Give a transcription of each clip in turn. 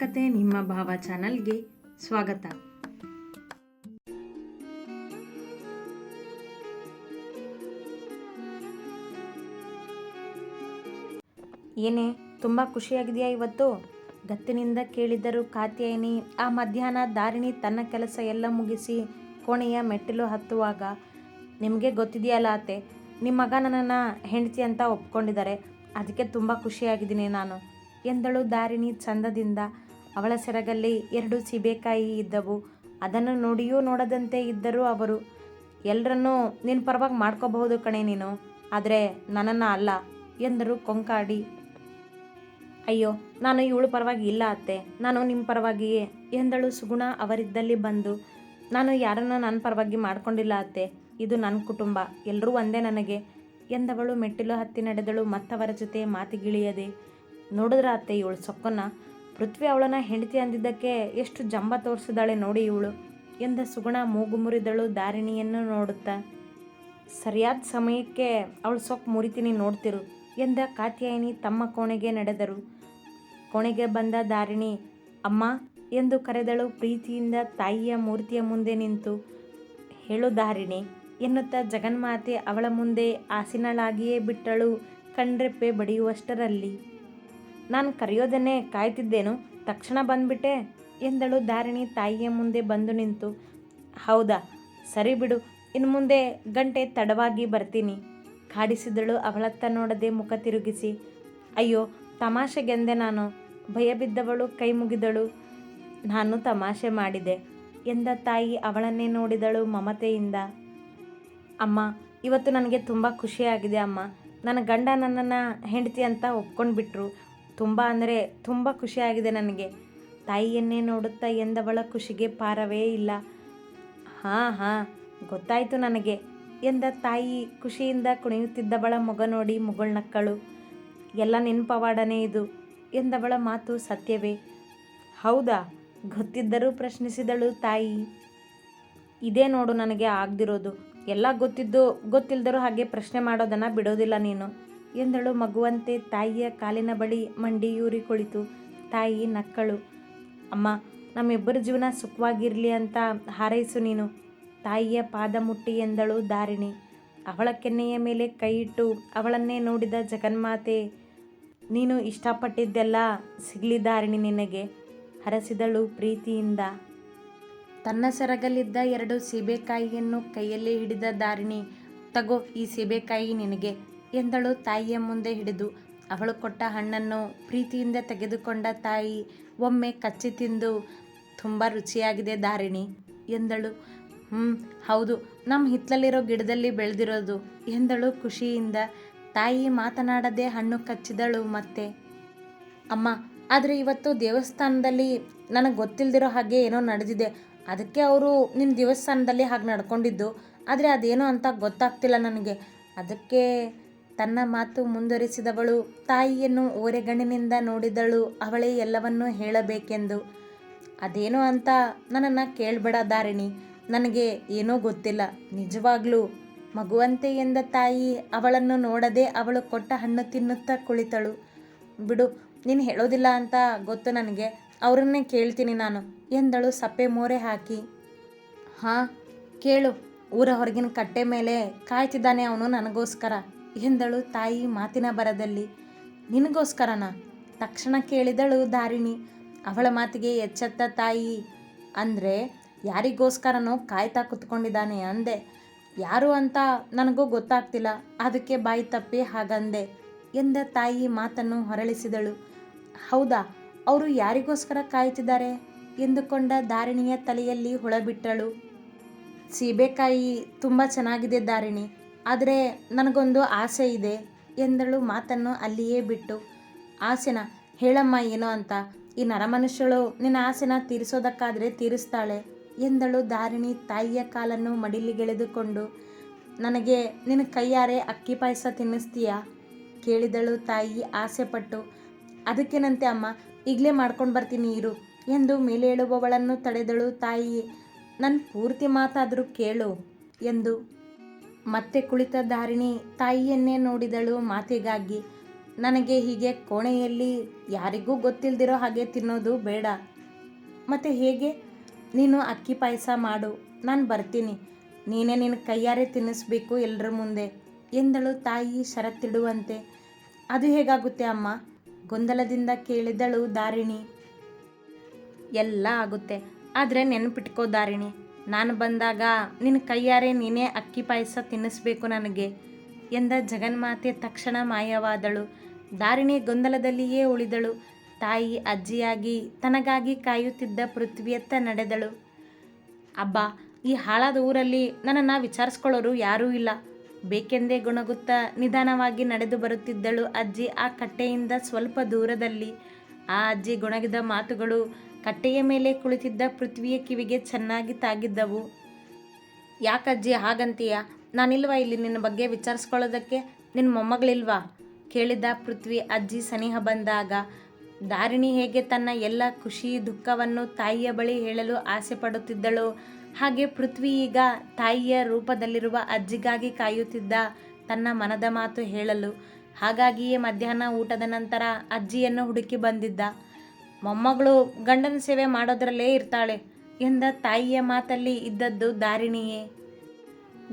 ಕತೆ ನಿಮ್ಮ ಭಾವ ಚಾನಲ್ಗೆ ಸ್ವಾಗತ. ಏನೇ, ತುಂಬ ಖುಷಿಯಾಗಿದೆಯಾ ಇವತ್ತು? ಗತ್ತಿನಿಂದ ಕೇಳಿದ್ದರು ಕಾತ್ಯಾಯಿನಿ, ಆ ಮಧ್ಯಾಹ್ನ ದಾರಿಣಿ ತನ್ನ ಕೆಲಸ ಎಲ್ಲ ಮುಗಿಸಿ ಕೋಣೆಯ ಮೆಟ್ಟಿಲು ಹತ್ತುವಾಗ, ನಿಮಗೆ ಗೊತ್ತಿದೆಯಲ್ಲ ಅತ್ತೆ ನಿಮ್ಮ ಮಗ ನನ್ನನ್ನು ಹೆಂಡತಿ ಅಂತ ಒಪ್ಕೊಂಡಿದ್ದಾರೆ, ಅದಕ್ಕೆ ತುಂಬ ಖುಷಿಯಾಗಿದ್ದೀನಿ ನಾನು, ಎಂದಳು ದಾರಿಣಿ ಚಂದದಿಂದ ಅವಳ ಸೆರಗಲ್ಲಿ ಎರಡು ಸೀಬೆಕಾಯಿ ಇದ್ದವು. ಅದನ್ನು ನೋಡಿಯೂ ನೋಡದಂತೆ ಇದ್ದರು ಅವರು ಎಲ್ಲರನ್ನೂ ನಿನ್ನ ಪರವಾಗಿ ಮಾಡ್ಕೋಬಹುದು ಕಣೆ ನೀನು, ಆದರೆ ನನ್ನನ್ನು ಅಲ್ಲ, ಎಂದರು ಕೊಂಕಾಡಿ. ಅಯ್ಯೋ, ನಾನು ಇವಳು ಪರವಾಗಿ ಇಲ್ಲ ಅತ್ತೆ, ನಾನು ನಿಮ್ಮ ಪರವಾಗಿಯೇ, ಎಂದಳು ಸುಗುಣ ಅವರಿದ್ದಲ್ಲಿ ಬಂದು. ನಾನು ಯಾರನ್ನ ನನ್ನ ಪರವಾಗಿ ಮಾಡ್ಕೊಂಡಿಲ್ಲ ಅತ್ತೆ, ಇದು ನನ್ನ ಕುಟುಂಬ ಎಲ್ಲರೂ ಒಂದೇ ನನಗೆ, ಎಂದವಳು ಮೆಟ್ಟಿಲು ಹತ್ತಿ ನಡೆದಳು ಮತ್ತವರ ಜೊತೆ ಮಾತಿಗಿಳಿಯದೆ. ನೋಡಿದ್ರ ಅತ್ತೆ ಇವಳು ಸೊಕ್ಕನ್ನ? ಪೃಥ್ವಿ ಅವಳನ್ನ ಹೆಂಡತಿ ಅಂದಿದ್ದಕ್ಕೆ ಎಷ್ಟು ಜಂಬ ತೋರಿಸಿದಾಳೆ ನೋಡಿ ಇವಳು. ಎಂದ ಸುಗುಣ ಮೂಗು ಮುರಿದಳು ದಾರಿಣಿಯನ್ನು ನೋಡುತ್ತಾ. ಸರಿಯಾದ ಸಮಯಕ್ಕೆ ಅವಳು ಸೊಪ್ಪು ಮುರಿತೀನಿ ನೋಡ್ತಿರು ಎಂದ ಕಾತ್ಯಾಯಿನಿ ತಮ್ಮ ಕೋಣೆಗೆ ನಡೆದರು. ಕೋಣೆಗೆ ಬಂದ ದಾರಿಣಿ ಅಮ್ಮ ಎಂದು ಕರೆದಳು ಪ್ರೀತಿಯಿಂದ ತಾಯಿಯ ಮೂರ್ತಿಯ ಮುಂದೆ ನಿಂತು. ಹೇಳು ದಾರಿಣಿ ಎನ್ನುತ್ತಾ ಜಗನ್ಮಾತೆ ಅವಳ ಮುಂದೆ ಆಸಿನಳಾಗಿಯೇ ಬಿಟ್ಟಳು ಕಣ್ರೆಪ್ಪೆ ಬಡಿಯುವಷ್ಟರಲ್ಲಿ. ನಾನು ಕರೆಯೋದನ್ನೇ ಕಾಯ್ತಿದ್ದೇನು. ತಕ್ಷಣ ಬಂದ್ಬಿಟ್ಟೆ. ಎಂದಳು ಧಾರಿಣಿ ತಾಯಿಯ ಮುಂದೆ ಬಂದು ನಿಂತು. ಹೌದಾ, ಸರಿ ಬಿಡು ಇನ್ನು ಮುಂದೆ ಗಂಟೆ ತಡವಾಗಿ ಬರ್ತೀನಿ. ಕಾಡಿಸಿದಳು ಅವಳತ್ತ ನೋಡದೆ ಮುಖ ತಿರುಗಿಸಿ. ಅಯ್ಯೋ, ತಮಾಷೆಗೆಂದೆ ನಾನು. ಭಯ ಬಿದ್ದವಳು ಕೈ ಮುಗಿದಳು. ನಾನು ತಮಾಷೆ ಮಾಡಿದೆ, ಎಂದ ತಾಯಿ ಅವಳನ್ನೇ ನೋಡಿದಳು ಮಮತೆಯಿಂದ. ಅಮ್ಮ, ಇವತ್ತು ನನಗೆ ತುಂಬ ಖುಷಿಯಾಗಿದೆ ಅಮ್ಮ. ನನ್ನ ಗಂಡ ನನ್ನನ್ನು ಹೆಂಡತಿ ಅಂತ ಒಪ್ಕೊಂಡ್ಬಿಟ್ರು. ತುಂಬ ಅಂದರೆ ತುಂಬ ಖುಷಿಯಾಗಿದೆ ನನಗೆ. ತಾಯಿಯನ್ನೇ ನೋಡುತ್ತಾ ಎಂದವಳ ಖುಷಿಗೆ ಪಾರವೇ ಇಲ್ಲ. ಹಾಂ ಹಾಂ, ಗೊತ್ತಾಯಿತು ನನಗೆ ಎಂದ ತಾಯಿ ಖುಷಿಯಿಂದ ಕುಣಿಯುತ್ತಿದ್ದವಳ ಮೊಗ ನೋಡಿ ಮುಗುಳ್ನಕ್ಕಳು ಎಲ್ಲ ನೆನಪವಾಡನೆ ಪವಾಡನೇ ಇದು ಎಂದವಳ ಮಾತು ಸತ್ಯವೇ. ಹೌದಾ, ಗೊತ್ತಿದ್ದರೂ ಪ್ರಶ್ನಿಸಿದಳು ತಾಯಿ. ಇದೇ ನೋಡು ನನಗೆ ಆಗದಿರೋದು. ಎಲ್ಲ ಗೊತ್ತಿದ್ದು ಗೊತ್ತಿಲ್ಲದರೂ ಹಾಗೆ ಪ್ರಶ್ನೆ ಮಾಡೋದನ್ನು ಬಿಡೋದಿಲ್ಲ ನೀನು. ಎಂದಳು ಮಗುವಂತೆ ತಾಯಿಯ ಕಾಲಿನ ಬಳಿ ಮಂಡಿಯೂರಿ ಕುಳಿತು. ತಾಯಿ ನಕ್ಕಳು, ಅಮ್ಮ, ನಮ್ಮಿಬ್ಬರ ಜೀವನ ಸುಖವಾಗಿರಲಿ ಅಂತ ಹಾರೈಸು ನೀನು. ತಾಯಿಯ ಪಾದ ಮುಟ್ಟಿ ಎಂದಳು ದಾರಿಣಿ ಅವಳ ಕೆನ್ನೆಯ ಮೇಲೆ ಕೈ ಇಟ್ಟು ಅವಳನ್ನೇ ನೋಡಿದ ಜಗನ್ಮಾತೆ, ನೀನು ಇಷ್ಟಪಟ್ಟಿದ್ದೆಲ್ಲ ಸಿಗಲಿ ದಾರಿಣಿ ನಿನಗೆ, ಹರಸಿದಳು ಪ್ರೀತಿಯಿಂದ. ತನ್ನ ಸೆರಗಲ್ಲಿದ್ದ ಎರಡು ಸೀಬೆಕಾಯಿಯನ್ನು ಕೈಯಲ್ಲಿ ಹಿಡಿದ ದಾರಿಣಿ ತಗೋ ಈ ಸೀಬೆಕಾಯಿ ನಿನಗೆ. ಎಂದಳು ತಾಯಿಯ ಮುಂದೆ ಹಿಡಿದು. ಅವಳು ಕೊಟ್ಟ ಹಣ್ಣನ್ನು ಪ್ರೀತಿಯಿಂದ ತೆಗೆದುಕೊಂಡ ತಾಯಿ ಒಮ್ಮೆ ಕಚ್ಚಿ ತಿಂದು, ತುಂಬ ರುಚಿಯಾಗಿದೆ ದಾರಿಣಿ ಎಂದಳು. ಹ್ಞೂ ಹೌದು ನಮ್ಮ ಹಿತ್ತಲಲ್ಲಿರೋ ಗಿಡದಲ್ಲಿ ಬೆಳೆದಿರೋದು ಎಂದಳು ಖುಷಿಯಿಂದ. ತಾಯಿ ಮಾತನಾಡದೆ ಹಣ್ಣು ಕಚ್ಚಿದಳು ಮತ್ತೆ, ಅಮ್ಮ, ಆದರೆ ಇವತ್ತು ದೇವಸ್ಥಾನದಲ್ಲಿ ನನಗೆ ಗೊತ್ತಿಲ್ಲದಿರೋ ಹಾಗೆ ಏನೋ ನಡೆದಿದೆ. ಅದಕ್ಕೆ ಅವರು ನಿಮ್ಮ ದೇವಸ್ಥಾನದಲ್ಲಿ ಹಾಗೆ ನಡ್ಕೊಂಡಿದ್ದು. ಆದರೆ ಅದೇನೋ ಅಂತ ಗೊತ್ತಾಗ್ತಿಲ್ಲ ನನಗೆ. ಅದಕ್ಕೆ ತನ್ನ ಮಾತು ಮುಂದುವರಿಸಿದವಳು. ತಾಯಿಯನ್ನು ಓರೆಗಣ್ಣಿನಿಂದ ನೋಡಿದಳು. ಅವಳೇ ಎಲ್ಲವನ್ನೂ ಹೇಳಬೇಕೆಂದು. ಅದೇನೋ ಅಂತ ನನ್ನನ್ನು ಕೇಳಬೇಡ ದಾರಿಣಿ ನನಗೆ ಏನೋ ಗೊತ್ತಿಲ್ಲ. ನಿಜವಾಗ್ಲೂ ಮಗುವಂತೆ ಎಂದ ತಾಯಿ ಅವಳನ್ನು ನೋಡದೆ ಅವಳು ಕೊಟ್ಟ ಹಣ್ಣು ತಿನ್ನುತ್ತಾ ಕುಳಿತಳು. ಬಿಡು, ನೀನು ಹೇಳೋದಿಲ್ಲ ಅಂತ ಗೊತ್ತು ನನಗೆ. ಅವರನ್ನೇ ಕೇಳ್ತೀನಿ ನಾನು ಎಂದಳು ಸಪ್ಪೆ ಮೋರೆ ಹಾಕಿ. ಹಾಂ, ಕೇಳು. ಊರ ಹೊರಗಿನ ಕಟ್ಟೆ ಮೇಲೆ ಕಾಯ್ತಿದ್ದಾನೆ ಅವನು ನನಗೋಸ್ಕರ. ಎಂದಳು ತಾಯಿ ಮಾತಿನ ಬರದಲ್ಲಿ ನಿನಗೋಸ್ಕರನ? ತಕ್ಷಣ ಕೇಳಿದಳು ದಾರಿಣಿ ಅವಳ ಮಾತಿಗೆ ಎಚ್ಚೆತ್ತ ತಾಯಿ. ಅಂದರೆ, ಯಾರಿಗೋಸ್ಕರನೋ ಕಾಯ್ತಾ ಕುತ್ಕೊಂಡಿದ್ದಾನೆ ಅಂದೆ. ಯಾರು ಅಂತ ನನಗೂ ಗೊತ್ತಾಗ್ತಿಲ್ಲ. ಅದಕ್ಕೆ ಬಾಯಿ ತಪ್ಪಿ ಹಾಗಂದೆ ಎಂದ ತಾಯಿ ಮಾತನ್ನು ಹೊರಳಿಸಿದಳು. ಹೌದಾ, ಅವರು ಯಾರಿಗೋಸ್ಕರ ಕಾಯ್ತಿದ್ದಾರೆ? ಎಂದುಕೊಂಡ ದಾರಿಣಿಯ ತಲೆಯಲ್ಲಿ ಹುಳಬಿಟ್ಟಳು ಸೀಬೆಕಾಯಿ ತುಂಬ ಚೆನ್ನಾಗಿದೆ ದಾರಿಣಿ ಆದರೆ ನನಗೊಂದು ಆಸೆ ಇದೆ ಎಂದಳು ಮಾತನ್ನು ಅಲ್ಲಿಯೇ ಬಿಟ್ಟು. ಆಸೆನ? ಹೇಳಮ್ಮ, ಏನೋ ಅಂತ. ಈ ನರಮನುಷ್ಯಳು ನಿನ್ನ ಆಸೆನ ತೀರಿಸೋದಕ್ಕಾದರೆ ತೀರಿಸ್ತಾಳೆ ಎಂದಳು ದಾರಿಣಿ ತಾಯಿಯ ಕಾಲನ್ನು ಮಡಿಲಿಗೆಳೆದುಕೊಂಡು. ನನಗೆ ನಿನ್ನ ಕೈಯಾರೆ ಅಕ್ಕಿ ಪಾಯಸ ತಿನ್ನಿಸ್ತೀಯಾ? ಕೇಳಿದಳು ತಾಯಿ ಆಸೆಪಟ್ಟು. ಅದಕ್ಕೇನಂತೆ ಅಮ್ಮ, ಈಗಲೇ ಮಾಡ್ಕೊಂಡು ಬರ್ತೀನಿ, ಇರು ಎಂದು ಮೇಲೇಳುವವಳನ್ನು ತಡೆದಳು ತಾಯಿ. ನನ್ನ ಪೂರ್ತಿ ಮಾತಾದರೂ ಕೇಳು ಎಂದು ಮತ್ತೆ ಕುಳಿತ ದಾರಿಣಿ ತಾಯಿಯನ್ನೇ ನೋಡಿದಳು ಮಾತಿಗಾಗಿ. ನನಗೆ ಹೀಗೆ ಕೋಣೆಯಲ್ಲಿ ಯಾರಿಗೂ ಗೊತ್ತಿಲ್ದಿರೋ ಹಾಗೆ ತಿನ್ನೋದು ಬೇಡ. ಮತ್ತು ಹೇಗೆ? ನೀನು ಅಕ್ಕಿ ಪಾಯಸ ಮಾಡು, ನಾನು ಬರ್ತೀನಿ. ನೀನೇ ನಿನ್ನ ಕೈಯಾರೆ ತಿನ್ನಿಸ್ಬೇಕು ಎಲ್ಲರ ಮುಂದೆ ಎಂದಳು ತಾಯಿ ಷರತ್ತಿಡುವಂತೆ ಅದು ಹೇಗಾಗುತ್ತೆ ಅಮ್ಮ? ಗೊಂದಲದಿಂದ ಕೇಳಿದಳು ದಾರಿಣಿ ಎಲ್ಲ ಆಗುತ್ತೆ, ಆದರೆ ನೆನಪಿಟ್ಕೋ ದಾರಿಣಿ ನಾನು ಬಂದಾಗ ನಿನ್ನ ಕೈಯಾರೆ ನೀನೇ ಅಕ್ಕಿ ಪಾಯಸ ತಿನ್ನಿಸ್ಬೇಕು ನನಗೆ ಎಂದ ಜಗನ್ಮಾತೆ ತಕ್ಷಣ ಮಾಯವಾದಳು. ದಾರಿಣಿ ಗೊಂದಲದಲ್ಲಿಯೇ ಉಳಿದಳು. ತಾಯಿ ಅಜ್ಜಿಯಾಗಿ ತನಗಾಗಿ ಕಾಯುತ್ತಿದ್ದ ಪೃಥ್ವಿಯತ್ತ ನಡೆದಳು. ಅಬ್ಬಾ, ಈ ಹಾಳಾದ ಊರಲ್ಲಿ ನನ್ನನ್ನು ವಿಚಾರಿಸ್ಕೊಳ್ಳೋರು ಯಾರೂ ಇಲ್ಲ. ಬೇಕೆಂದೇ ಗುಣಗುತ್ತಾ ನಿಧಾನವಾಗಿ ನಡೆದು ಬರುತ್ತಿದ್ದಳು ಅಜ್ಜಿ ಆ ಕಟ್ಟೆಯಿಂದ ಸ್ವಲ್ಪ ದೂರದಲ್ಲಿ. ಆ ಅಜ್ಜಿ ಗುಣಗಿದ ಮಾತುಗಳು ಕಟ್ಟೆಯ ಮೇಲೆ ಕುಳಿತಿದ್ದ ಪೃಥ್ವಿಯ ಕಿವಿಗೆ ಚೆನ್ನಾಗಿ ತಾಗಿದ್ದವು. ಯಾಕಜ್ಜಿ ಹಾಗಂತೀಯ? ನಾನಿಲ್ವಾ ಇಲ್ಲಿ ನಿನ್ನ ಬಗ್ಗೆ ವಿಚಾರಿಸ್ಕೊಳ್ಳೋದಕ್ಕೆ? ನಿನ್ನ ಮೊಮ್ಮಗಳಿಲ್ವಾ? ಕೇಳಿದ ಪೃಥ್ವಿ ಅಜ್ಜಿ ಸನಿಹ ಬಂದಾಗ. ದಾರಿಣಿ ಹೇಗೆ ತನ್ನ ಎಲ್ಲ ಖುಷಿ ದುಃಖವನ್ನು ತಾಯಿಯ ಬಳಿ ಹೇಳಲು ಆಸೆ ಪಡುತ್ತಿದ್ದಳು. ಹಾಗೆ ಪೃಥ್ವಿ ಈಗ ತಾಯಿಯ ರೂಪದಲ್ಲಿರುವ ಅಜ್ಜಿಗಾಗಿ ಕಾಯುತ್ತಿದ್ದ ತನ್ನ ಮನದ ಮಾತು ಹೇಳಲು. ಹಾಗಾಗಿಯೇ ಮಧ್ಯಾಹ್ನ ಊಟದ ನಂತರ ಅಜ್ಜಿಯನ್ನು ಹುಡುಕಿ ಬಂದಿದ್ದ. ಮೊಮ್ಮಗಳು ಗಂಡನ ಸೇವೆ ಮಾಡೋದ್ರಲ್ಲೇ ಇರ್ತಾಳೆ ಎಂದ ತಾಯಿಯ ಮಾತಲ್ಲಿ ಇದ್ದದ್ದು ದಾರಿಣಿಯೇ.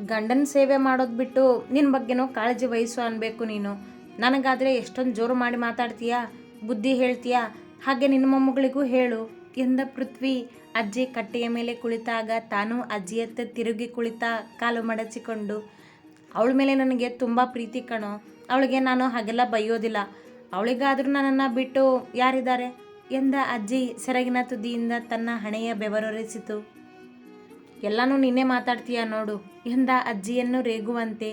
ಗಂಡನ ಸೇವೆ ಮಾಡೋದು ಬಿಟ್ಟು ನಿನ್ನ ಬಗ್ಗೆನೂ ಕಾಳಜಿ ವಹಿಸು ಅನ್ಬೇಕು ನೀನು. ನನಗಾದರೆ ಎಷ್ಟೊಂದು ಜೋರು ಮಾಡಿ ಮಾತಾಡ್ತೀಯಾ? ಬುದ್ಧಿ ಹೇಳ್ತೀಯಾ? ಹಾಗೆ ನಿನ್ನ ಮೊಮ್ಮಗಳಿಗೂ ಹೇಳು ಎಂದ ಪೃಥ್ವಿ ಅಜ್ಜಿ ಕಟ್ಟೆಯ ಮೇಲೆ ಕುಳಿತಾಗ ತಾನು ಅಜ್ಜಿಯತ್ತ ತಿರುಗಿ ಕುಳಿತ ಕಾಲು ಮಡಚಿಕೊಂಡು, ಅವಳ ಮೇಲೆ ನನಗೆ ತುಂಬ ಪ್ರೀತಿ ಕಣೋ, ಅವಳಿಗೆ ನಾನು ಹಾಗೆಲ್ಲ ಬೈಯೋದಿಲ್ಲ. ಅವಳಿಗಾದರೂ ನನ್ನನ್ನು ಬಿಟ್ಟು ಯಾರಿದ್ದಾರೆ? ಎಂದ ಅಜ್ಜಿ ಸೆರಗಿನ ತುದಿಯಿಂದ ತನ್ನ ಹಣೆಯ ಬೆವರೊರೆಸಿತು. ಎಲ್ಲನೂ ನಿನ್ನೆ ಮಾತಾಡ್ತೀಯ ನೋಡು ಎಂದ ಅಜ್ಜಿಯನ್ನು ರೇಗುವಂತೆ.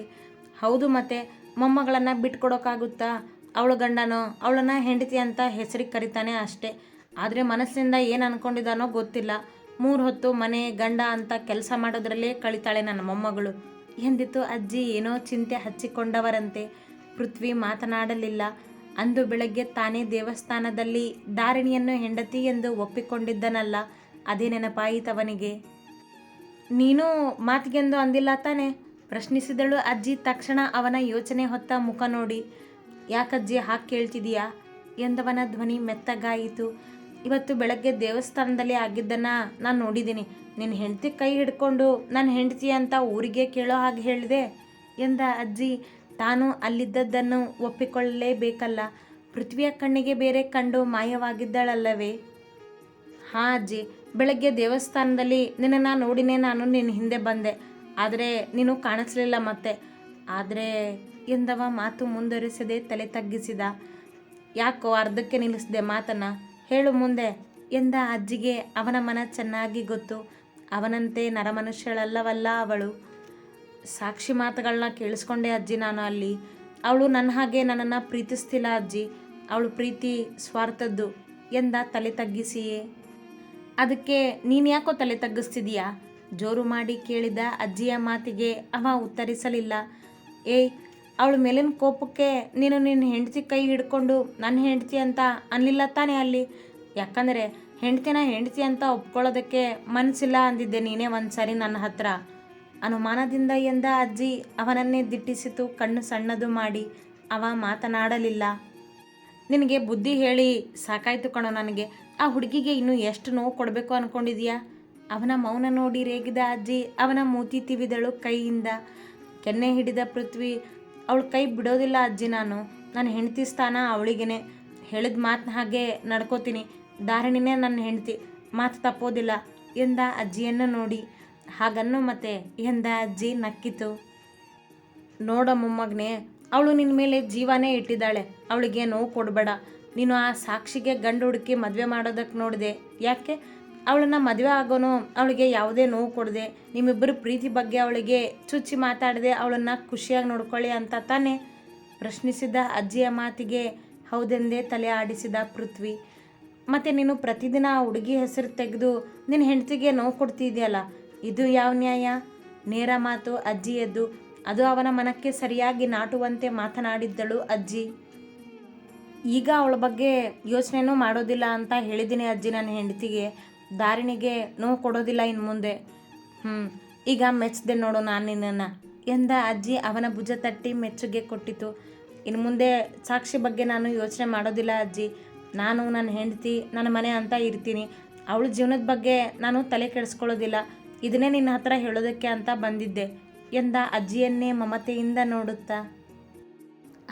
ಹೌದು ಮತ್ತೆ, ಮೊಮ್ಮಗಳನ್ನು ಬಿಟ್ಕೊಡೋಕ್ಕಾಗುತ್ತಾ ಅವಳು ಗಂಡನೋ? ಅವಳನ್ನ ಹೆಂಡತಿ ಅಂತ ಹೆಸರಿಗೆ ಕರಿತಾನೆ ಅಷ್ಟೇ. ಆದರೆ ಮನಸ್ಸಿಂದ ಏನು ಅನ್ಕೊಂಡಿದ್ದಾನೋ ಗೊತ್ತಿಲ್ಲ. ಮೂರು ಹೊತ್ತು ಮನೆ, ಗಂಡ ಅಂತ ಕೆಲಸ ಮಾಡೋದ್ರಲ್ಲೇ ಕಳಿತಾಳೆ ನನ್ನ ಮೊಮ್ಮಗಳು. ಎಂದಿತ್ತು ಅಜ್ಜಿ ಏನೋ ಚಿಂತೆ ಹಚ್ಚಿಕೊಂಡವರಂತೆ. ಪೃಥ್ವಿ ಮಾತನಾಡಲಿಲ್ಲ. ಅಂದು ಬೆಳಗ್ಗೆ ತಾನೇ ದೇವಸ್ಥಾನದಲ್ಲಿ ದಾರಿಣಿಯನ್ನು ಹೆಂಡತಿ ಎಂದು ಒಪ್ಪಿಕೊಂಡಿದ್ದನಲ್ಲ, ಅದೇ ನೆನಪಾಯಿತವನಿಗೆ. ನೀನು ಮಾತಿಗೆಂದು ಅಂದಿಲ್ಲ ತಾನೆ? ಪ್ರಶ್ನಿಸಿದಳು ಅಜ್ಜಿ, ತಕ್ಷಣ ಅವನ ಯೋಚನೆ ಹೊತ್ತ ಮುಖ ನೋಡಿ. ಯಾಕಜ್ಜಿ ಹಾಕಿ ಕೇಳ್ತಿದೀಯಾ? ಎಂದವನ ಧ್ವನಿ ಮೆತ್ತಗಾಯಿತು. ಇವತ್ತು ಬೆಳಗ್ಗೆ ದೇವಸ್ಥಾನದಲ್ಲಿ ಆಗಿದ್ದನ್ನು ನಾನು ನೋಡಿದ್ದೀನಿ ನಿನ್ನ ಹೆಂಡತಿ ಕೈ ಹಿಡ್ಕೊಂಡು ನನ್ನ ಹೆಂಡತಿ ಅಂತ ಊರಿಗೆ ಕೇಳೋ ಹಾಗೆ ಹೇಳಿದೆ? ಎಂದ ಅಜ್ಜಿ. ತಾನು ಅಲ್ಲಿದ್ದದ್ದನ್ನು ಒಪ್ಪಿಕೊಳ್ಳಲೇಬೇಕಲ್ಲ ಪೃಥ್ವಿಯ ಕಣ್ಣಿಗೆ ಬೇರೆ ಕಂಡು ಮಾಯವಾಗಿದ್ದಳಲ್ಲವೇ? ಹಾ ಅಜ್ಜಿ, ಬೆಳಗ್ಗೆ ದೇವಸ್ಥಾನದಲ್ಲಿ ನಿನ್ನನ್ನು ನೋಡಿನೇ ನಾನು ನಿನ್ನ ಹಿಂದೆ ಬಂದೆ. ಆದರೆ ನೀನು ಕಾಣಿಸ್ಲಿಲ್ಲ ಮತ್ತೆ. ಆದರೆ ಎಂದವ ಮಾತು ಮುಂದುವರಿಸದೆ ತಲೆ ತಗ್ಗಿಸಿದ. ಯಾಕೋ ಅರ್ಧಕ್ಕೆ ನಿಲ್ಲಿಸಿದೆ ಮಾತನ್ನು? ಹೇಳು ಮುಂದೆ, ಎಂದ ಅಜ್ಜಿಗೆ ಅವನ ಮನ ಚೆನ್ನಾಗಿ ಗೊತ್ತು. ಅವನಂತೆ ನರಮನುಷ್ಯಳಲ್ಲವಲ್ಲ ಅವಳು. ಸಾಕ್ಷಿ ಮಾತುಗಳನ್ನ ಕೇಳಿಸ್ಕೊಂಡೆ ಅಜ್ಜಿ ನಾನು ಅಲ್ಲಿ. ಅವಳು ನನ್ನ ಹಾಗೆ ನನ್ನನ್ನು ಪ್ರೀತಿಸ್ತಿಲ್ಲ ಅಜ್ಜಿ. ಅವಳು ಪ್ರೀತಿ ಸ್ವಾರ್ಥದ್ದು. ಎಂದ ತಲೆ ತಗ್ಗಿಸಿಯೇ. ಅದಕ್ಕೆ ನೀನು ಯಾಕೋ ತಲೆ ತಗ್ಗಿಸ್ತಿದೀಯಾ? ಜೋರು ಮಾಡಿ ಕೇಳಿದ ಅಜ್ಜಿಯ ಮಾತಿಗೆ ಅವ ಉತ್ತರಿಸಲಿಲ್ಲ. ಏಯ್, ಅವಳ ಮೇಲಿನ ಕೋಪಕ್ಕೆ ನೀನು ನಿನ್ನ ಹೆಂಡತಿ ಕೈ ಹಿಡ್ಕೊಂಡು ನನ್ನ ಹೆಂಡತಿ ಅಂತ ಅನ್ನಲಿಲ್ಲ ತಾನೇ ಅಲ್ಲಿ? ಯಾಕಂದರೆ ಹೆಂಡ್ತಿನ ಹೆಂಡತಿ ಅಂತ ಒಪ್ಕೊಳ್ಳೋದಕ್ಕೆ ಮನಸ್ಸಿಲ್ಲ ಅಂದಿದ್ದೆ ನೀನೇ ಒಂದು ಸಾರಿ ನನ್ನ ಹತ್ರ. ಅನುಮಾನದಿಂದ ಎಂದ ಅಜ್ಜಿ, ಅವನನ್ನೇ ದಿಟ್ಟಿಸಿತು, ಕಣ್ಣು ಸಣ್ಣದು ಮಾಡಿ, ಅವ ಮಾತನಾಡಲಿಲ್ಲ. ನಿನಗೆ ಬುದ್ಧಿ ಹೇಳಿ ಸಾಕಾಯ್ತು ಕಣೋ ನನಗೆ, ಆ ಹುಡುಗಿಗೆ ಇನ್ನೂ ಎಷ್ಟು ನೋವು ಕೊಡಬೇಕು ಅನ್ಕೊಂಡಿದೀಯಾ? ಅವನ ಮೌನ ನೋಡಿ ರೇಗಿದ ಅಜ್ಜಿ, ಅವನ ಮೂತಿ ತಿವಿದಳು ಕೈಯಿಂದ. ಕೆನ್ನೆ ಹಿಡಿದ ಪೃಥ್ವಿ, ಅವಳು ಕೈ ಬಿಡೋದಿಲ್ಲ ಅಜ್ಜಿ ನಾನು ನನ್ನ ಹೆಂಡತಿ ಸ್ಥಾನ ಅವಳಿಗೇನೆ. ಹೇಳಿದ ಮಾತನ್ನ ಹಾಗೆ ನಡ್ಕೋತೀನಿ, ದಾರಿಣಿನೇ ನನ್ನ ಹೆಂಡತಿ, ಮಾತು ತಪ್ಪೋದಿಲ್ಲ ಎಂದ ಅಜ್ಜಿಯನ್ನು ನೋಡಿ. ಹಾಗನ್ನು ಮತ್ತೆ ಎಂದ ಅಜ್ಜಿ ನಕ್ಕಿತು. ನೋಡ ಮೊಮ್ಮಗನೇ, ಅವಳು ನಿನ್ನ ಮೇಲೆ ಜೀವನೇ ಇಟ್ಟಿದ್ದಾಳೆ, ಅವಳಿಗೆ ನೋವು ಕೊಡಬೇಡ. ನೀನು ಆ ಸಾಕ್ಷಿಗೆ ಗಂಡು ಹುಡುಕಿ ಮದುವೆ ಮಾಡೋದಕ್ಕೆ ನೋಡಿದೆ. ಯಾಕೆ? ಅವಳನ್ನು ಮದುವೆ ಆಗೋನು ಅವಳಿಗೆ ಯಾವುದೇ ನೋವು ಕೊಡದೆ. ನಿಮ್ಮಿಬ್ಬರು ಪ್ರೀತಿ ಬಗ್ಗೆ ಅವಳಿಗೆ ಚುಚ್ಚಿ ಮಾತಾಡದೆ, ಅವಳನ್ನು ಖುಷಿಯಾಗಿ ನೋಡ್ಕೊಳ್ಳಿ ಅಂತ ತಾನೇ ಪ್ರಶ್ನಿಸಿದ ಅಜ್ಜಿಯ ಮಾತಿಗೆ ಹೌದೆಂದೇ ತಲೆ ಆಡಿಸಿದ ಪೃಥ್ವಿ. ಮತ್ತು ನೀನು ಪ್ರತಿದಿನ ಆ ಹುಡುಗಿ ಹೆಸರು ತೆಗೆದು ನಿನ್ನ ಹೆಂಡತಿಗೆ ನೋವು ಕೊಡ್ತಿದ್ಯಲ್ಲ ಇದು ಯಾವ ನ್ಯಾಯ? ನೇರ ಮಾತು ಅಜ್ಜಿಯದ್ದು ಅದು ಅವನ ಮನಕ್ಕೆ ಸರಿಯಾಗಿ ನಾಟುವಂತೆ ಮಾತನಾಡಿದ್ದಳು ಅಜ್ಜಿ. ಈಗ ಅವಳ ಬಗ್ಗೆ ಯೋಚನೆನೂ ಮಾಡೋದಿಲ್ಲ ಅಂತ ಹೇಳಿದ್ದೀನಿ ಅಜ್ಜಿ ನನ್ನ ಹೆಂಡತಿಗೆ. ದಾರಿಣಿಗೆ ನೋವು ಕೊಡೋದಿಲ್ಲ ಇನ್ನು ಮುಂದೆ ಹ್ಞೂ ಈಗ ಮೆಚ್ಚಿದೆ ನೋಡು ನಾನು ನಿನ್ನನ್ನು ಎಂದ ಅಜ್ಜಿ ಅವನ ಭುಜ ತಟ್ಟಿ ಮೆಚ್ಚುಗೆ ಕೊಟ್ಟಿತು. ಇನ್ನು ಮುಂದೆ ಸಾಕ್ಷಿ ಬಗ್ಗೆ ನಾನು ಯೋಚನೆ ಮಾಡೋದಿಲ್ಲ ಅಜ್ಜಿ. ನಾನು ನನ್ನ ಹೆಂಡತಿ, ನನ್ನ ಮನೆ ಅಂತ ಇರ್ತೀನಿ. ಅವಳ ಜೀವನದ ಬಗ್ಗೆ ನಾನು ತಲೆ ಕೆಡಿಸ್ಕೊಳ್ಳೋದಿಲ್ಲ. ಇದನ್ನೇ ನಿನ್ನ ಹತ್ರ ಹೇಳೋದಕ್ಕೆ ಅಂತ ಬಂದಿದ್ದೆ. ಎಂದ ಅಜ್ಜಿಯನ್ನೇ ಮಮತೆಯಿಂದ ನೋಡುತ್ತಾ?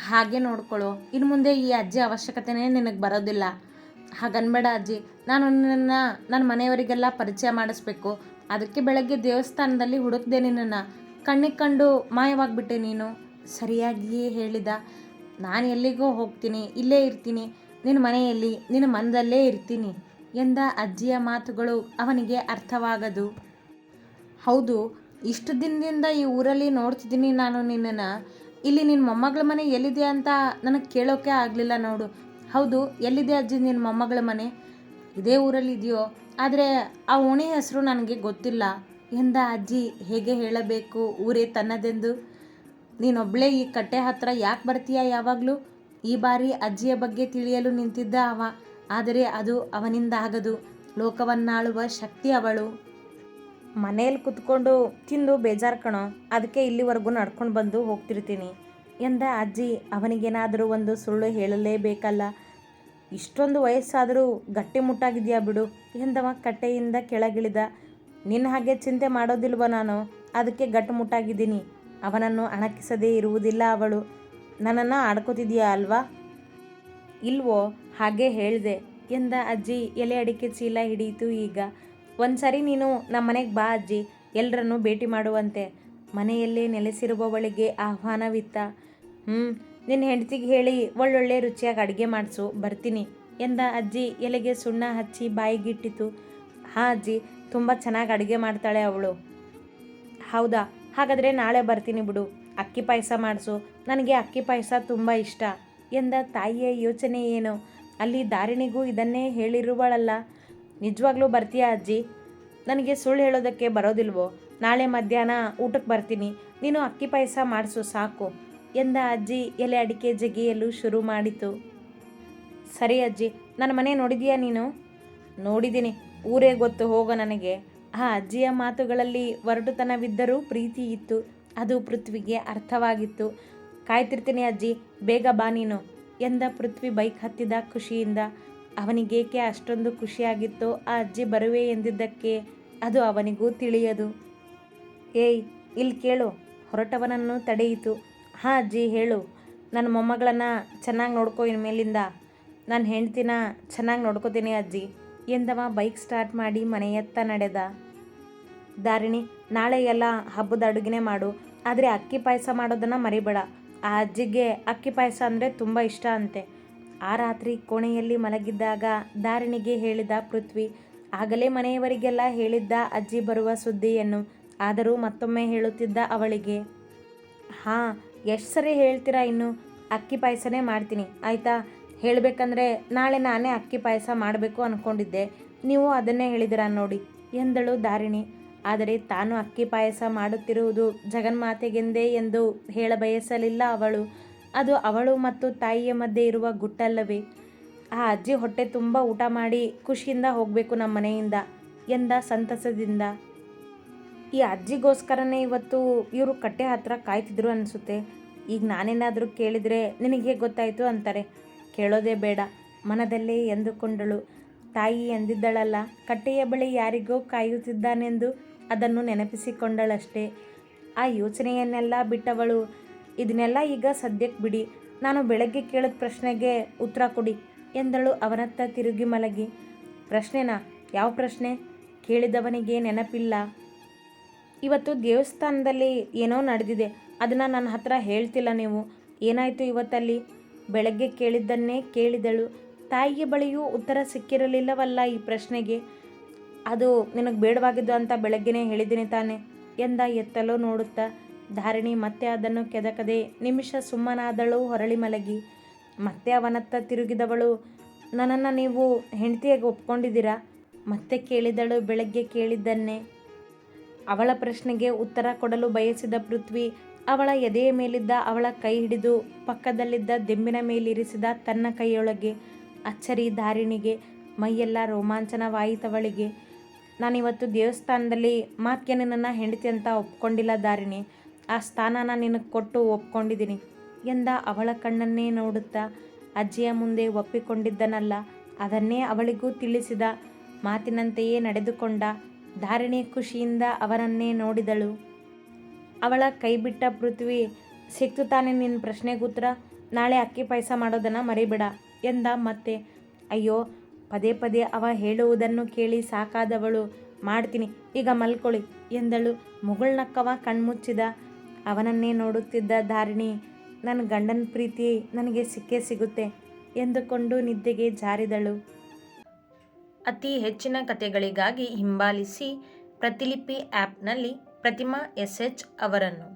ಹಾಗೆ ನೋಡ್ಕೊಳ್ಳೋ ಇನ್ನು ಮುಂದೆ ಈ ಅಜ್ಜಿ ಅವಶ್ಯಕತೆನೇ ನಿನಗೆ ಬರೋದಿಲ್ಲ. ಹಾಗನ್ಬೇಡ ಅಜ್ಜಿ, ನಾನು ನಿನ್ನನ್ನು ನನ್ನ ಮನೆಯವರಿಗೆಲ್ಲ ಪರಿಚಯ ಮಾಡಿಸ್ಬೇಕು. ಅದಕ್ಕೆ ಬೆಳಗ್ಗೆ ದೇವಸ್ಥಾನದಲ್ಲಿ ಹುಡುಕ್ದೆ ನಿನ್ನನ್ನು. ಕಣ್ಣಿಗೆ ಕಂಡು ಮಾಯವಾಗಿಬಿಟ್ಟೆ ನೀನು. ಸರಿಯಾಗಿಯೇ ಹೇಳಿದ. ನಾನು ಎಲ್ಲಿಗೋ ಹೋಗ್ತೀನಿ, ಇಲ್ಲೇ ಇರ್ತೀನಿ. ನಿನ್ನ ಮನೆಯಲ್ಲಿ ನಿನ್ನ ಮನದಲ್ಲೇ ಇರ್ತೀನಿ ಎಂದ ಅಜ್ಜಿಯ ಮಾತುಗಳು ಅವನಿಗೆ ಅರ್ಥವಾಗದು. ಹೌದು, ಇಷ್ಟು ದಿನದಿಂದ ಈ ಊರಲ್ಲಿ ನೋಡ್ತಿದ್ದೀನಿ ನಾನು ನಿನ್ನನ್ನು. ಇಲ್ಲಿ ನಿನ್ನ ಮೊಮ್ಮಗಳ ಮನೆ ಎಲ್ಲಿದೆ ಅಂತ ನನಗೆ ಕೇಳೋಕೆ ಆಗಲಿಲ್ಲ ನೋಡು. ಹೌದು, ಎಲ್ಲಿದೆ ಅಜ್ಜಿ ನಿನ್ನ ಮೊಮ್ಮಗಳ ಮನೆ? ಇದೇ ಊರಲ್ಲಿ ಇದೆಯೋ? ಆದರೆ ಆ ಓಣಿ ಹೆಸರು ನನಗೆ ಗೊತ್ತಿಲ್ಲ. ಎಂದ ಅಜ್ಜಿ ಹೇಗೆ ಹೇಳಬೇಕು ಊರೇ ತನ್ನದೆಂದು? ನೀನೊಬ್ಬಳೇ ಈ ಕಟ್ಟೆ ಹತ್ರ ಯಾಕೆ ಬರ್ತೀಯ ಯಾವಾಗಲೂ? ಈ ಬಾರಿ ಅಜ್ಜಿಯ ಬಗ್ಗೆ ತಿಳಿಯಲು ನಿಂತಿದ್ದ ಅವ. ಆದರೆ ಅದು ಅವನಿಂದ ಆಗದು. ಲೋಕವನ್ನಾಳುವ ಶಕ್ತಿ ಅವಳು. ಮನೇಲಿ ಕುತ್ಕೊಂಡು ತಿಂದು ಬೇಜಾರು ಕಣೋ. ಅದಕ್ಕೆ ಇಲ್ಲಿವರೆಗೂ ನಡ್ಕೊಂಡು ಬಂದು ಹೋಗ್ತಿರ್ತೀನಿ. ಎಂದ ಅಜ್ಜಿ, ಅವನಿಗೇನಾದರೂ ಒಂದು ಸುಳ್ಳು ಹೇಳಲೇಬೇಕಲ್ಲ? ಇಷ್ಟೊಂದು ವಯಸ್ಸಾದರೂ ಗಟ್ಟಿಮುಟ್ಟಾಗಿದೆಯಾ ಬಿಡು ಎಂದವ ಕಟ್ಟೆಯಿಂದ ಕೆಳಗಿಳಿದ. ನಿನ್ನ ಹಾಗೆ ಚಿಂತೆ ಮಾಡೋದಿಲ್ವ ನಾನು? ಅದಕ್ಕೆ ಗಟ್ಟುಮುಟ್ಟಾಗಿದ್ದೀನಿ ಅವನನ್ನು ಅಣಕಿಸದೇ ಇರುವುದಿಲ್ಲ ಅವಳು. ನನ್ನನ್ನು ಆಡ್ಕೋತಿದೀಯಾ ಅಲ್ವಾ? ಇಲ್ವೋ, ಹಾಗೆ ಹೇಳಿದೆ. ಎಂದ ಅಜ್ಜಿ, ಎಲೆ ಅಡಿಕೆ ಚೀಲ ಹಿಡಿಯಿತು ಈಗ. ಒಂದ್ಸರಿ ನೀನು ನಮ್ಮ ಮನೆಗೆ ಬಾ ಅಜ್ಜಿ ಎಲ್ಲರನ್ನೂ ಭೇಟಿ ಮಾಡುವಂತೆ. ಮನೆಯಲ್ಲೇ ನೆಲೆಸಿರುವವಳಿಗೆ ಆಹ್ವಾನವಿತ್ತ. ಹ್ಞೂ ನಿನ್ನ ಹೆಂಡತಿಗೆ ಹೇಳಿ ಒಳ್ಳೊಳ್ಳೆ ರುಚಿಯಾಗಿ ಅಡುಗೆ ಮಾಡಿಸು, ಬರ್ತೀನಿ ಎಂದ ಅಜ್ಜಿ ಎಲೆಗೆ ಸುಣ್ಣ ಹಚ್ಚಿ ಬಾಯಿಗಿಟ್ಟಿತು. ಹಾಂ ಅಜ್ಜಿ, ತುಂಬ ಚೆನ್ನಾಗಿ ಅಡುಗೆ ಮಾಡ್ತಾಳೆ ಅವಳು. ಹೌದಾ, ಹಾಗಾದರೆ ನಾಳೆ ಬರ್ತೀನಿ ಬಿಡು, ಅಕ್ಕಿ ಪಾಯಸ ಮಾಡಿಸು, ನನಗೆ ಅಕ್ಕಿ ಪಾಯಸ ತುಂಬ ಇಷ್ಟ ಎಂದ ತಾಯಿಯ ಯೋಚನೆ ಏನು? ಅಲ್ಲಿ ದಾರಿಣಿಗೂ ಇದನ್ನೇ ಹೇಳಿರುವಳಲ್ಲ. ನಿಜವಾಗ್ಲೂ ಬರ್ತೀಯಾ ಅಜ್ಜಿ? ನನಗೆ ಸುಳ್ಳು ಹೇಳೋದಕ್ಕೆ ಬರೋದಿಲ್ವೋ? ನಾಳೆ ಮಧ್ಯಾಹ್ನ ಊಟಕ್ಕೆ ಬರ್ತೀನಿ. ನೀನು ಅಕ್ಕಿ ಪಾಯಸ ಮಾಡಿಸು, ಸಾಕು, ಎಂದ ಅಜ್ಜಿ ಎಲೆ ಅಡಿಕೆ ಜಗಿಯಲು ಶುರು ಮಾಡಿತು. ಸರಿ ಅಜ್ಜಿ, ನನ್ನ ಮನೆ ನೋಡಿದೀಯಾ ನೀನು? ನೋಡಿದ್ದೀನಿ. ಊರೇ ಗೊತ್ತು, ಹೋಗೋ ನನಗೆ. ಆ ಅಜ್ಜಿಯ ಮಾತುಗಳಲ್ಲಿ ಒರಟುತನವಿದ್ದರೂ ಪ್ರೀತಿ ಇತ್ತು. ಅದು ಪೃಥ್ವಿಗೆ ಅರ್ಥವಾಗಿತ್ತು. ಕಾಯ್ತಿರ್ತೀನಿ ಅಜ್ಜಿ, ಬೇಗ ಬಾ ನೀನು, ಎಂದ ಪೃಥ್ವಿ ಬೈಕ್ ಹತ್ತಿದ ಖುಷಿಯಿಂದ. ಅವನಿಗೇಕೆ ಅಷ್ಟೊಂದು ಖುಷಿಯಾಗಿತ್ತೋ ಆ ಅಜ್ಜಿ ಬರುವೆ ಎಂದಿದ್ದಕ್ಕೆ ಅದು ಅವನಿಗೂ ತಿಳಿಯದು. ಏಯ್ ಇಲ್ಲಿ ಕೇಳು, ಹೊರಟವನನ್ನು ತಡೆಯಿತು. ಹಾಂ ಅಜ್ಜಿ, ಹೇಳು. ನನ್ನ ಮೊಮ್ಮಗಳನ್ನು ಚೆನ್ನಾಗಿ ನೋಡ್ಕೋ ಇನ್ಮೇಲಿಂದ. ನನ್ನ ಹೆಂಡ್ತಿನ ಚೆನ್ನಾಗಿ ನೋಡ್ಕೋತೀನಿ ಅಜ್ಜಿ, ಎಂದವ ಬೈಕ್ ಸ್ಟಾರ್ಟ್ ಮಾಡಿ ಮನೆಯತ್ತ ನಡೆದ. ದಾರಿಣಿ ನಾಳೆ ಎಲ್ಲ ಹಬ್ಬದ ಅಡುಗೆನೇ ಮಾಡು, ಆದರೆ ಅಕ್ಕಿ ಪಾಯಸ ಮಾಡೋದನ್ನು ಮರಿಬೇಡ. ಆ ಅಜ್ಜಿಗೆ ಅಕ್ಕಿ ಪಾಯಸ ಅಂದರೆ ತುಂಬ ಇಷ್ಟ ಅಂತೆ. ಆ ರಾತ್ರಿ ಕೋಣೆಯಲ್ಲಿ ಮಲಗಿದ್ದಾಗ ದಾರಿಣಿಗೆ ಹೇಳಿದ ಪೃಥ್ವಿ, ಆಗಲೇ ಮನೆಯವರಿಗೆಲ್ಲ ಹೇಳಿದ್ದ ಅಜ್ಜಿ ಬರುವ ಸುದ್ದಿಯನ್ನು ಆದರೂ ಮತ್ತೊಮ್ಮೆ ಹೇಳುತ್ತಿದ್ದ ಅವಳಿಗೆ. ಹಾಂ, ಎಷ್ಟು ಸರಿ ಹೇಳ್ತೀರಾ ಇನ್ನು? ಅಕ್ಕಿ ಪಾಯಸನೇ ಮಾಡ್ತೀನಿ. ಆಯಿತಾ? ಹೇಳಬೇಕಂದ್ರೆ ನಾಳೆ ನಾನೇ ಅಕ್ಕಿ ಪಾಯಸ ಮಾಡಬೇಕು ಅಂದ್ಕೊಂಡಿದ್ದೆ ನೀವು ಅದನ್ನೇ ಹೇಳಿದಿರ ನೋಡಿ, ಎಂದಳು ಧಾರಿಣಿ. ಆದರೆ ತಾನು ಅಕ್ಕಿ ಪಾಯಸ ಮಾಡುತ್ತಿರುವುದು ಜಗನ್ಮಾತೆಗೆಂದೇ ಎಂದು ಹೇಳ ಬಯಸಲಿಲ್ಲ ಅವಳು. ಅದು ಅವಳು ಮತ್ತು ತಾಯಿಯ ಮಧ್ಯೆ ಇರುವ ಗುಟ್ಟಲ್ಲವೇ? ಆ ಅಜ್ಜಿ ಹೊಟ್ಟೆ ತುಂಬ ಊಟ ಮಾಡಿ ಖುಷಿಯಿಂದ ಹೋಗಬೇಕು ನಮ್ಮ ಮನೆಯಿಂದ ಎಂದ ಸಂತಸದಿಂದ. ಈ ಅಜ್ಜಿಗೋಸ್ಕರನೇ ಇವತ್ತು ಇವರು ಕಟ್ಟೆ ಹತ್ರ ಕಾಯ್ತಿದ್ರು ಅನಿಸುತ್ತೆ. ಈಗ ನಾನೇನಾದರೂ ಕೇಳಿದರೆ ನಿನಗೆ ಗೊತ್ತಾಯಿತು ಅಂತಾರೆ. ಕೇಳೋದೇ ಬೇಡ, ಮನದಲ್ಲೇ ಎಂದುಕೊಂಡಳು. ತಾಯಿ ಎಂದಿದ್ದಳಲ್ಲ, ಕಟ್ಟೆಯ ಬಳಿ ಯಾರಿಗೋ ಕಾಯುತ್ತಿದ್ದಾನೆಂದು ಅದನ್ನು ನೆನಪಿಸಿಕೊಂಡಳಷ್ಟೇ. ಆ ಯೋಚನೆಯನ್ನೆಲ್ಲ ಬಿಟ್ಟವಳು ಇದನ್ನೆಲ್ಲ ಈಗ ಸದ್ಯಕ್ಕೆ ಬಿಡಿ. ನಾನು ಬೆಳಗ್ಗೆ ಕೇಳಿದ ಪ್ರಶ್ನೆಗೆ ಉತ್ತರ ಕೊಡಿ ಎಂದಳು ಅವನತ್ತ ತಿರುಗಿ ಮಲಗಿ. ಪ್ರಶ್ನೆನಾ? ಯಾವ ಪ್ರಶ್ನೆ? ಕೇಳಿದವನಿಗೆ ನೆನಪಿಲ್ಲ. ಇವತ್ತು ದೇವಸ್ಥಾನದಲ್ಲಿ ಏನೋ ನಡೆದಿದೆ. ಅದನ್ನು ನನ್ನ ಹತ್ರ ಹೇಳ್ತಿಲ್ಲ ನೀವು. ಏನಾಯಿತು ಇವತ್ತಲ್ಲಿ? ಬೆಳಗ್ಗೆ ಕೇಳಿದ್ದನ್ನೇ ಕೇಳಿದಳು. ತಾಯಿಯ ಬಳಿಯೂ ಉತ್ತರ ಸಿಕ್ಕಿರಲಿಲ್ಲವಲ್ಲ ಈ ಪ್ರಶ್ನೆಗೆ. ಅದು ನಿನಗೆ ಬೇಡವಾಗಿದ್ದು ಅಂತ ಬೆಳಗ್ಗೆನೇ ಹೇಳಿದ್ದೀನಿ ತಾನೆ ಎಂದ ಎತ್ತಲೋ ನೋಡುತ್ತಾ ಧಾರಿಣಿ, ಮತ್ತೆ ಅದನ್ನು ಕೆದಕದೆ ನಿಮಿಷ ಸುಮ್ಮನಾದಳು, ಹೊರಳಿ ಮಲಗಿ. ಮತ್ತೆ ಅವನತ್ತ ತಿರುಗಿದವಳು, ನನ್ನನ್ನು ನೀವು ಹೆಂಡತಿಯಾಗಿ ಒಪ್ಕೊಂಡಿದ್ದೀರಾ? ಮತ್ತೆ ಕೇಳಿದಳು, ಬೆಳಗ್ಗೆ ಕೇಳಿದ್ದನ್ನೇ. ಅವಳ ಪ್ರಶ್ನೆಗೆ ಉತ್ತರ ಕೊಡಲು ಬಯಸಿದ ಪೃಥ್ವಿ, ಅವಳ ಎದೆಯ ಮೇಲಿದ್ದ ಅವಳ ಕೈ ಹಿಡಿದು ಪಕ್ಕದಲ್ಲಿದ್ದ ದಿಂಬಿನ ಮೇಲಿರಿಸಿದ ತನ್ನ ಕೈಯೊಳಗೆ ಅಚ್ಚರಿ ಧಾರಿಣಿಗೆ, ಮೈಯೆಲ್ಲ ರೋಮಾಂಚನವಾಯಿತವಳಿಗೆ, ನಾನಿವತ್ತು ದೇವಸ್ಥಾನದಲ್ಲಿ ಮಾತ್ಗೆ ನನ್ನ ಹೆಂಡತಿ ಅಂತ ಒಪ್ಕೊಂಡಿಲ್ಲ ದಾರಿಣಿ ಆ ಸ್ಥಾನನ ನಿನಗೆ ಕೊಟ್ಟು ಒಪ್ಕೊಂಡಿದ್ದೀನಿ ಎಂದ ಅವಳ ಕಣ್ಣನ್ನೇ ನೋಡುತ್ತಾ ಅಜ್ಜಿಯ ಮುಂದೆ ಒಪ್ಪಿಕೊಂಡಿದ್ದನಲ್ಲ, ಅದನ್ನೇ ಅವಳಿಗೂ ತಿಳಿಸಿದ. ಮಾತಿನಂತೆಯೇ ನಡೆದುಕೊಂಡ ಧಾರಣೆ ಖುಷಿಯಿಂದ ಅವರನ್ನೇ ನೋಡಿದಳು. ಅವಳ ಕೈಬಿಟ್ಟ ಪೃಥ್ವಿ, ಸಿಕ್ತು ತಾನೆ ನಿನ್ನ ಪ್ರಶ್ನೆಗೆ ಉತ್ತರ ನಾಳೆ ಅಕ್ಕಿ ಪಾಯಸ ಮಾಡೋದನ್ನು ಮರಿಬೇಡ ಎಂದ ಮತ್ತೆ. ಅಯ್ಯೋ, ಪದೇ ಪದೇ ಅವ ಹೇಳುವುದನ್ನು ಕೇಳಿ ಸಾಕಾದವಳು, ಮಾಡ್ತೀನಿ, ಈಗ ಮಲ್ಕೊಳ್ಳಿ ಎಂದಳು. ಮುಗುಳ್ನಕ್ಕವ ಕಣ್ಮುಚ್ಚಿದ ಅವನನ್ನೇ ನೋಡುತ್ತಿದ್ದ ಧಾರಿಣಿ ನನ್ನ ಗಂಡನ ಪ್ರೀತಿ ನನಗೆ ಸಿಕ್ಕೇ ಸಿಗುತ್ತೆ ಎಂದುಕೊಂಡು ನಿದ್ದೆಗೆ ಜಾರಿದಳು. ಅತಿ ಹೆಚ್ಚಿನ ಕಥೆಗಳಿಗಾಗಿ ಹಿಂಬಾಲಿಸಿ ಪ್ರತಿಲಿಪಿ ಆ್ಯಪ್ನಲ್ಲಿ ಪ್ರತಿಮಾ ಎಸ್ ಎಚ್ ಅವರನ್ನು.